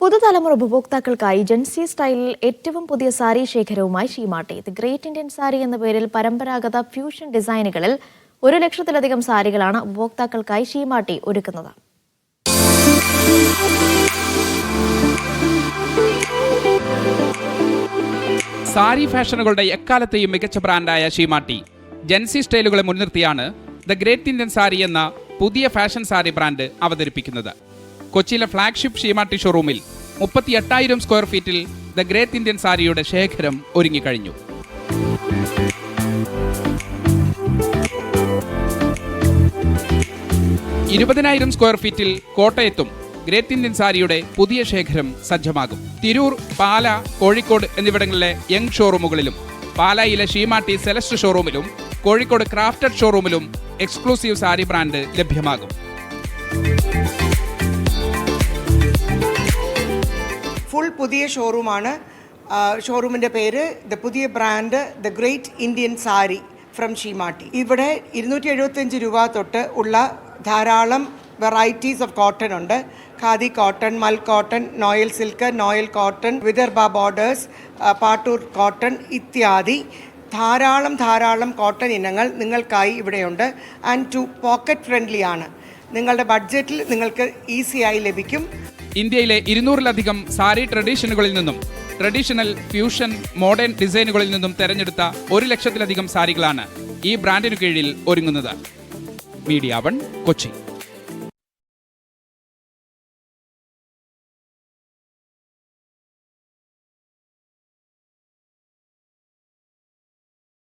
പുതുതലമുറ ഉപഭോക്താക്കൾക്കായി ജൻസി സ്റ്റൈലിൽ ഏറ്റവും പുതിയ sari ശേഖരവുമായി Seematti the great Indian sari എന്ന പേരിൽ പരമ്പരാഗത ഫ്യൂഷൻ ഡിസൈനുകളിൽ ഒരു ലക്ഷത്തിലധികം സാരികളാണ് ഉപഭോക്താക്കൾക്കായി ഷീമാട്ടി ഒരുക്കുന്നത്. സാരി ഫാഷനുകളുടെ എക്കാലത്തെയും മികച്ച ബ്രാൻഡായ ഷീമാട്ടി ജൻസി സ്റ്റൈലുകളെ മുൻനിർത്തിയാണ് ദ ഗ്രേറ്റ് ഇന്ത്യൻ സാരി എന്ന പുതിയ ഫാഷൻ സാരി ബ്രാൻഡ് അവതരിപ്പിക്കുന്നത്. കൊച്ചിയിലെ ഫ്ലാഗ്ഷിപ്പ് ഷീമാട്ടി ഷോറൂമിൽ മുപ്പത്തി എട്ടായിരം സ്ക്വയർ ഫീറ്റിൽ ദ ഗ്രേറ്റ് ഇന്ത്യൻ സാരിയുടെ ശേഖരം ഒരുങ്ങിക്കഴിഞ്ഞു. ഇരുപതിനായിരം സ്ക്വയർ ഫീറ്റിൽ കോട്ടയത്തും ഗ്രേറ്റ് ഇന്ത്യൻ സാരിയുടെ പുതിയ ശേഖരം സജ്ജമാകും. തിരൂർ പാല കോഴിക്കോട് എന്നിവിടങ്ങളിലെ യങ് ഷോറൂമുകളിലും പാലായിലെ ഷീമാട്ടി സെലസ്റ്റ് ഷോറൂമിലും കോഴിക്കോട് ക്രാഫ്റ്റഡ് ഷോറൂമിലും എക്സ്ക്ലൂസീവ് സാരി ബ്രാൻഡ് ലഭ്യമാകും. ഫുൾ പുതിയ ഷോറൂമാണ് ഷോറൂമിന്റെ പേര് ദ പുതിയ brand the great Indian sari from Seematti ഇവിടെ ഇരുന്നൂറ്റി എഴുപത്തഞ്ച് രൂപ തൊട്ട് ഉള്ള ധാരാളം വെറൈറ്റീസ് ഓഫ് കോട്ടൺ ഉണ്ട്. Khadi cotton mul cotton noil silk noil cotton Vidarbha borders പാട്ടൂർ cotton ഇത്യാദി. ധാരാളം ധാരാളം കോട്ടൺ ഇനങ്ങൾ നിങ്ങൾക്കായി ഇവിടെയുണ്ട്. ആൻഡ് ടു പോക്കറ്റ് ഫ്രണ്ട്ലി ആണ്. നിങ്ങളുടെ ബഡ്ജറ്റിൽ നിങ്ങൾക്ക് ഈസിയായി ലഭിക്കും. ഇന്ത്യയിലെ ഇരുന്നൂറിലധികം സാരി ട്രഡീഷനുകളിൽ നിന്നും ട്രഡീഷണൽ ഫ്യൂഷൻ മോഡേൺ ഡിസൈനുകളിൽ നിന്നും തെരഞ്ഞെടുത്ത ഒരു ലക്ഷത്തിലധികം സാരികളാണ് ഈ ബ്രാൻഡിനു കീഴിൽ ഒരുങ്ങുന്നത്. Media one Kochi.